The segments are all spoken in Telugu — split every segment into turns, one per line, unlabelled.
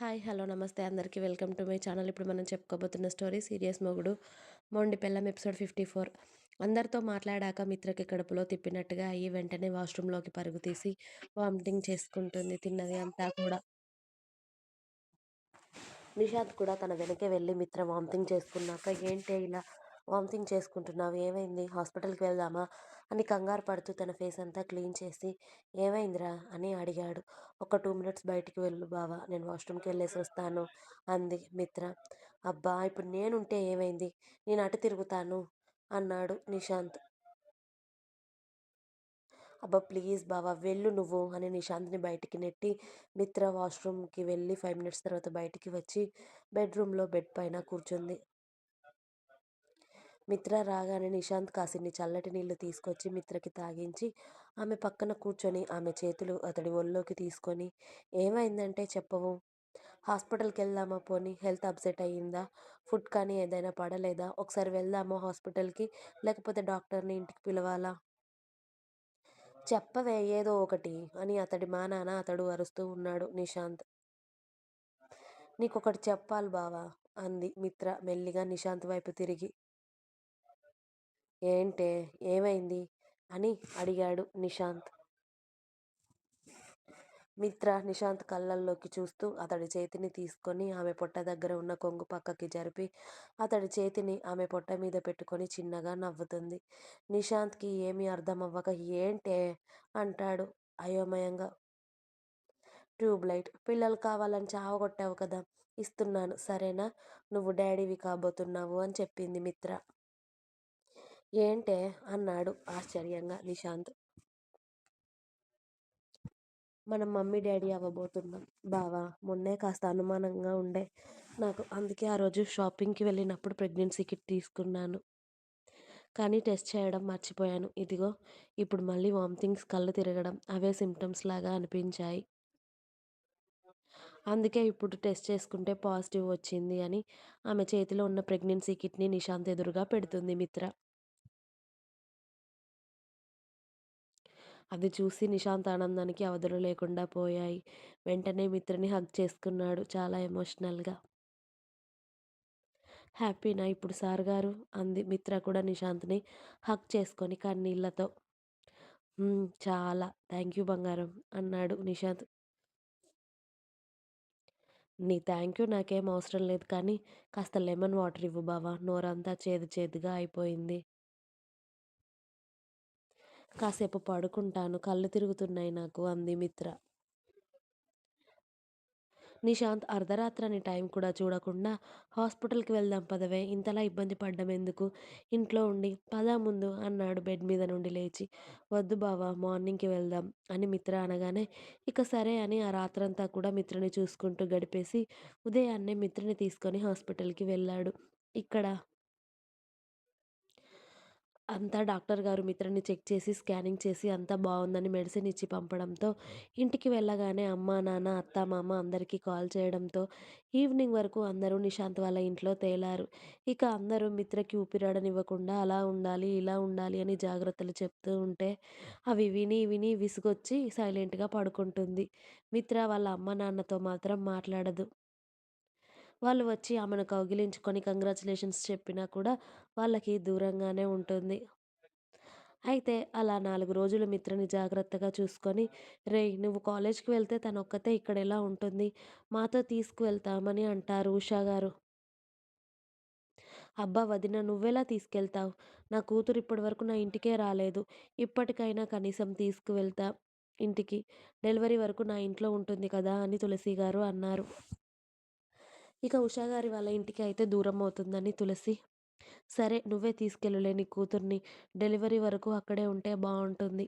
హాయ్ హలో నమస్తే అందరికీ. Welcome to my channel. ఇప్పుడు మనం చెప్పుకోబోతున్న స్టోరీ సీరియస్ మొగుడు మొండి పెళ్ళం ఎపిసోడ్ ఫిఫ్టీ ఫోర్. అందరితో మాట్లాడాక మిత్రకి కడుపులో తిప్పినట్టుగా అయ్యి వెంటనే వాష్రూమ్లోకి పరుగు తీసి వామిటింగ్ చేసుకుంటుంది తిన్నది అంతా కూడా. నిషాద్ కూడా తన వెనకే వెళ్ళి మిత్ర వామిటింగ్ చేసుకున్నాక ఏంటి ఇలా వామిటింగ్ చేసుకుంటున్నావు ఏమైంది? హాస్పిటల్కి వెళ్దామా? అని కంగారు పడుతూ తన ఫేస్ అంతా క్లీన్ చేసి ఏమైందిరా? అని అడిగాడు. ఒక టూ మినిట్స్ బయటికి వెళ్ళు బావా నేను వాష్రూమ్కి వెళ్ళేసి వస్తాను అంది మిత్ర. అబ్బా ఇప్పుడు నేనుంటే ఏమైంది? నేను అటు తిరుగుతాను అన్నాడు నిశాంత్. అబ్బా ప్లీజ్ బావా వెళ్ళు నువ్వు అని నిశాంత్ని బయటికి నెట్టి మిత్ర వాష్రూమ్కి వెళ్ళి ఫైవ్ మినిట్స్ తర్వాత బయటికి వచ్చి బెడ్రూమ్లో బెడ్ పైన కూర్చుంది. మిత్ర రాగానే నిశాంత్ కాసిని చల్లటి నీళ్ళు తీసుకొచ్చి మిత్రకి తాగించి ఆమె పక్కన కూర్చొని ఆమె చేతులు అతడి ఒళ్ళోకి తీసుకొని ఏమైందంటే చెప్పవు. హాస్పిటల్కి వెళ్దామా పోనీ? హెల్త్ అప్సెట్ అయ్యిందా? ఫుడ్ కానీ ఏదైనా పడలేదా? ఒకసారి వెళ్దామా హాస్పిటల్కి? లేకపోతే డాక్టర్ని ఇంటికి పిలవాలా? చెప్పవే ఏదో ఒకటి అని అతడి మా నాన్న అతడు అరుస్తూ ఉన్నాడు నిశాంత్. నీకొకటి చెప్పాలి బావా అంది మిత్ర మెల్లిగా నిశాంత్ వైపు తిరిగి. ఏంటే? ఏమైంది? అని అడిగాడు నిశాంత్. మిత్ర నిశాంత్ కళ్ళల్లోకి చూస్తూ అతడి చేతిని తీసుకొని ఆమె పొట్ట దగ్గర ఉన్న కొంగు పక్కకి జరిపి అతడి చేతిని ఆమె పొట్ట మీద పెట్టుకొని చిన్నగా నవ్వుతుంది. నిశాంత్కి ఏమీ అర్థం అవ్వక ఏంటే? అంటాడు అయోమయంగా. ట్యూబ్లైట్ పిల్లలు కావాలని చావగొట్టావు కదా! ఇస్తున్నాను. సరేనా? నువ్వు డాడీవి కాబోతున్నావు అని చెప్పింది మిత్ర. ఏంటే? అన్నాడు ఆశ్చర్యంగా నిశాంత్. మనం మమ్మీ డాడీ అవ్వబోతున్నాం. బావా మొన్నే కాస్త అనుమానంగా ఉండే. నాకు అందుకే ఆ రోజు షాపింగ్కి వెళ్ళినప్పుడు ప్రెగ్నెన్సీ కిట్ తీసుకున్నాను. కానీ టెస్ట్ చేయడం మర్చిపోయాను. ఇదిగో ఇప్పుడు మళ్ళీ వామిటింగ్స్ కళ్ళు తిరగడం అవే సిమ్టమ్స్ లాగా అనిపించాయి. అందుకే ఇప్పుడు టెస్ట్ చేసుకుంటే పాజిటివ్ వచ్చింది అని ఆమె చేతిలో ఉన్న ప్రెగ్నెన్సీ కిట్ని నిశాంత్ ఎదురుగా పెడుతుంది మిత్ర. అది చూసి నిశాంత్ ఆనందానికి అవధులు లేకుండా పోయాయి. వెంటనే మిత్రని హగ్ చేసుకున్నాడు చాలా ఎమోషనల్గా. హ్యాపీనా ఇప్పుడు సార్ గారు అంది మిత్ర కూడా నిశాంత్ని హక్ చేసుకొని కన్నీళ్ళతో. చాలా. థ్యాంక్ యూ బంగారం అన్నాడు నిశాంత్. నీ థ్యాంక్ యూ నాకేం అవసరం లేదు కానీ కాస్త లెమన్ వాటర్ ఇవ్వు బావా. నోరంతా చేదు చేదుగా అయిపోయింది. కాసేపు పడుకుంటాను. కళ్ళు తిరుగుతున్నాయి నాకు అంది మిత్ర. నిశాంత్ అర్ధరాత్రి అనే టైం కూడా చూడకుండా హాస్పిటల్కి వెళ్దాం పదవే ఇంతలా ఇబ్బంది పడ్డం ఎందుకు? ఇంట్లో ఉండి పదా ముందు అన్నాడు బెడ్ మీద నుండి లేచి. వద్దు బావా మార్నింగ్కి వెళ్దాం అని మిత్ర అనగానే ఇక సరే అని ఆ రాత్రంతా కూడా మిత్రని చూసుకుంటూ గడిపేసి ఉదయాన్నే మిత్రని తీసుకొని హాస్పిటల్కి వెళ్ళాడు. ఇక్కడ అంతా డాక్టర్ గారు మిత్రని చెక్ చేసి స్కానింగ్ చేసి అంతా బాగుందని మెడిసిన్ ఇచ్చి పంపడంతో ఇంటికి వెళ్ళగానే అమ్మ నాన్న అత్త మామ అందరికీ కాల్ చేయడంతో ఈవినింగ్ వరకు అందరూ నిశాంత్ వాళ్ళ ఇంట్లో తేలారు. ఇక అందరూ మిత్రకి ఊపిరాడనివ్వకుండా అలా ఉండాలి ఇలా ఉండాలి అని జాగ్రత్తలు చెప్తూ ఉంటే అవి విని విని విసుగొచ్చి సైలెంట్గా పడుకుంటుంది. మిత్ర వాళ్ళ అమ్మ నాన్నతో మాత్రం మాట్లాడదు. వాళ్ళు వచ్చి ఆమెను కౌగిలించుకొని కంగ్రాచులేషన్స్ చెప్పినా కూడా వాళ్ళకి దూరంగానే ఉంటుంది. అయితే అలా నాలుగు రోజులు మిత్రని జాగ్రత్తగా చూసుకొని రే నువ్వు కాలేజ్కి వెళ్తే తను ఒక్కతే ఇక్కడ ఎలా ఉంటుంది? మాతో తీసుకువెళ్తామని అంటారు ఉషా గారు. అబ్బా వదిన నువ్వెలా తీసుకెళ్తావు? నా కూతురు ఇప్పటి వరకు నా ఇంటికే రాలేదు. ఇప్పటికైనా కనీసం తీసుకువెళ్తా ఇంటికి. డెలివరీ వరకు నా ఇంట్లో ఉంటుంది కదా అని తులసి గారు అన్నారు. ఇక ఉషాగారి వాళ్ళ ఇంటికి అయితే దూరం అవుతుందని తులసి. సరే నువ్వే తీసుకెళ్ళలేని కూతుర్ని. డెలివరీ వరకు అక్కడే ఉంటే బాగుంటుంది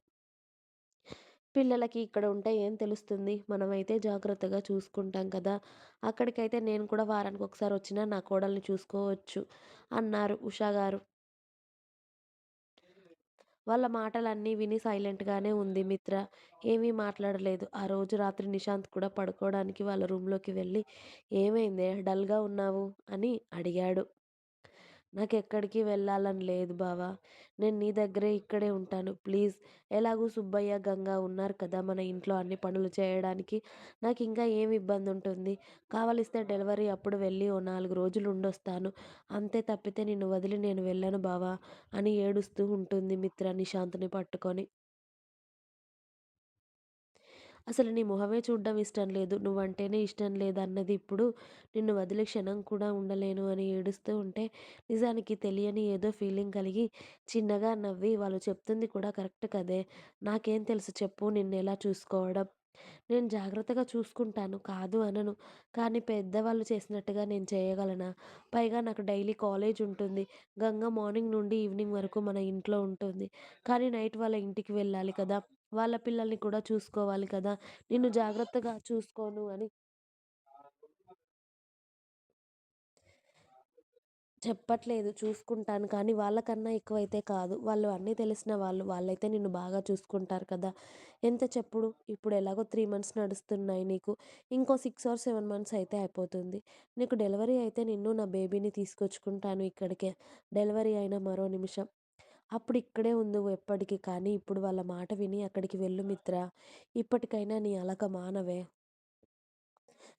పిల్లలకి ఇక్కడ ఉంటే ఏం తెలుస్తుంది? మనమైతే జాగ్రత్తగా చూసుకుంటాం కదా. అక్కడికైతే నేను కూడా వారానికి ఒకసారి వచ్చినా నా కోడల్ని చూసుకోవచ్చు అన్నారు ఉషా గారు. వాళ్ళ మాటలన్నీ విని సైలెంట్గానే ఉంది మిత్ర. ఏమీ మాట్లాడలేదు. ఆ రోజు రాత్రి నిశాంత్ కూడా పడుకోవడానికి వాళ్ళ రూమ్లోకి వెళ్ళి ఏమైందే? డల్గా ఉన్నావు? అని అడిగాడు. నాకు ఎక్కడికి వెళ్ళాలని లేదు బావా నేను నీ దగ్గరే ఇక్కడే ఉంటాను. ప్లీజ్ ఎలాగూ సుబ్బయ్య, గంగా ఉన్నారు కదా మన ఇంట్లో అన్ని పనులు చేయడానికి. నాకు ఇంకా ఏమి ఏం ఇబ్బందుంటుంది? కావలిస్తే డెలివరీ అప్పుడు వెళ్ళి ఓ నాలుగు రోజులు ఉండొస్తాను. అంతే తప్పితే నిన్ను వదిలి నేను వెళ్ళను బావా అని ఏడుస్తూ ఉంటుంది మిత్ర నిశాంత్‌ని పట్టుకొని. అసలు నీ మొహమే చూడడం ఇష్టం లేదు. నువ్వంటేనే ఇష్టం లేదన్నది ఇప్పుడు నిన్ను వదిలే క్షణం కూడా ఉండలేను అని ఏడుస్తూ ఉంటే నిజానికి తెలియని ఏదో ఫీలింగ్ కలిగి చిన్నగా నవ్వి వాళ్ళు చెప్తుంది కూడా కరెక్ట్ కదే! నాకేం తెలుసు చెప్పు నిన్నెలా చూసుకోవడం? నేను జాగ్రత్తగా చూసుకుంటాను. కాదు అనను. కానీ పెద్దవాళ్ళు చేసినట్టుగా నేను చేయగలనా? పైగా నాకు డైలీ కాలేజ్ ఉంటుంది. గంగ మార్నింగ్ నుండి ఈవినింగ్ వరకు మన ఇంట్లో ఉంటుంది. కానీ నైట్ వాళ్ళ ఇంటికి వెళ్ళాలి కదా! వాళ్ళ పిల్లల్ని కూడా చూసుకోవాలి కదా! నిన్ను జాగ్రత్తగా చూసుకోను అని చెప్పట్లేదు. చూసుకుంటాను. కానీ వాళ్ళకన్నా ఎక్కువైతే కాదు. వాళ్ళు అన్నీ తెలిసిన వాళ్ళు. వాళ్ళైతే నిన్ను బాగా చూసుకుంటారు కదా! ఎంత చెప్పుడు? ఇప్పుడు ఎలాగో త్రీ మంత్స్ నడుస్తున్నాయి నీకు. ఇంకో సిక్స్ ఆర్ సెవెన్ మంత్స్ అయితే అయిపోతుంది. నీకు డెలివరీ అయితే నిన్ను, నా బేబీని తీసుకొచ్చుకుంటాను ఇక్కడికే. డెలివరీ అయిన మరో నిమిషం. అప్పుడు ఇక్కడే ఉందువు ఎప్పటికి. కానీ ఇప్పుడు వాళ్ళ మాట విని అక్కడికి వెళ్ళు మిత్రా. ఇప్పటికైనా నీ అలక మానవే.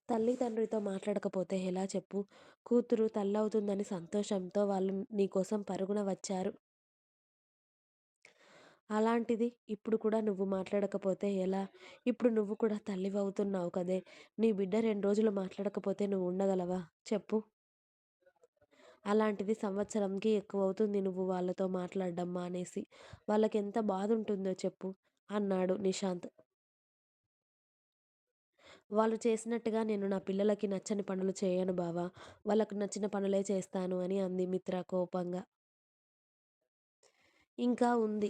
తల్లి తండ్రితో మాట్లాడకపోతే ఎలా చెప్పు? కూతురు తల్లవుతుందని సంతోషంతో వాళ్ళు నీకోసం పరుగున వచ్చారు. అలాంటిది ఇప్పుడు కూడా నువ్వు మాట్లాడకపోతే ఎలా? ఇప్పుడు నువ్వు కూడా తల్లివవుతున్నావు కదే! నీ బిడ్డ రెండు రోజులు మాట్లాడకపోతే నువ్వు ఉండగలవా? చెప్పు. అలాంటిది సంవత్సరంకి ఎక్కువ అవుతుంది నువ్వు వాళ్ళతో మాట్లాడడం మానేసి. వాళ్ళకెంత బాధుంటుందో చెప్పు అన్నాడు నిశాంత్. వాళ్ళు చేసినట్టుగా నేను నా పిల్లలకి నచ్చని పనులు చేయను బావా వాళ్ళకు నచ్చిన పనులే చేస్తాను అని అంది మిత్ర కోపంగా. ఇంకా ఉంది.